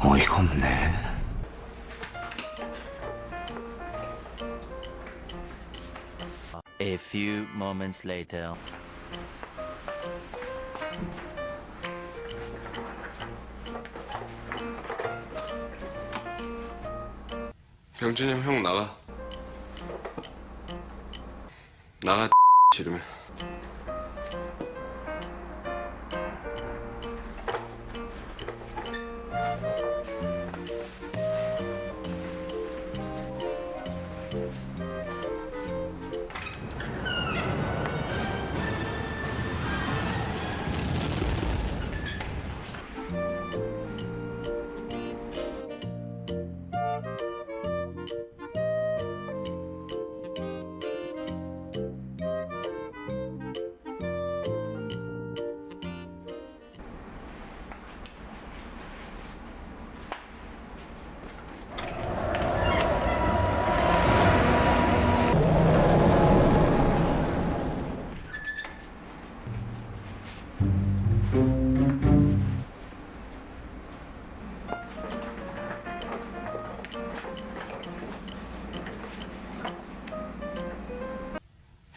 어이가 없네. A few moments later. 병준이 형, 형 나가. 나가 싫으면.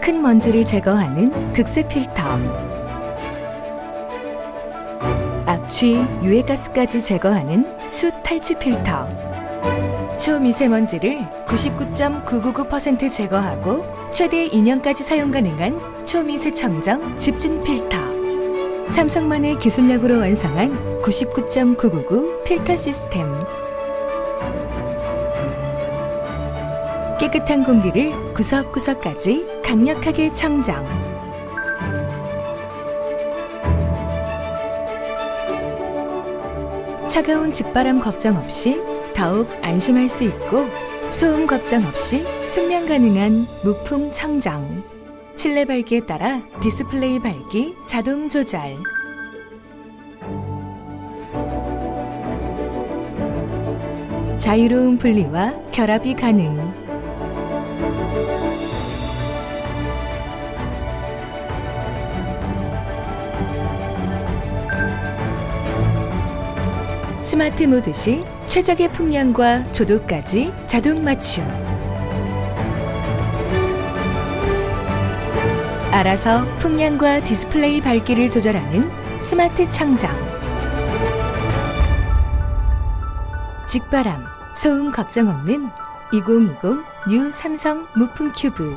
큰 먼지를 제거하는 극세 필터. 악취, 유해가스까지 제거하는 숯 탈취 필터. 초미세먼지를 99.999% 제거하고 최대 2년까지 사용 가능한 초미세 청정 집진 필터. 삼성만의 기술력으로 완성한 99.999 필터 시스템. 깨끗한 공기를 구석구석까지 강력하게 청정. 차가운 직바람 걱정 없이 더욱 안심할 수 있고 소음 걱정 없이 숙면 가능한 무풍 청정. 실내 밝기에 따라 디스플레이 밝기 자동 조절. 자유로운 분리와 결합이 가능. 스마트 모드 시 최적의 풍량과 조도까지 자동 맞춤. 알아서 풍량과 디스플레이 밝기를 조절하는 스마트 청정. 직바람, 소음 걱정 없는 2020 뉴 삼성 무풍 큐브.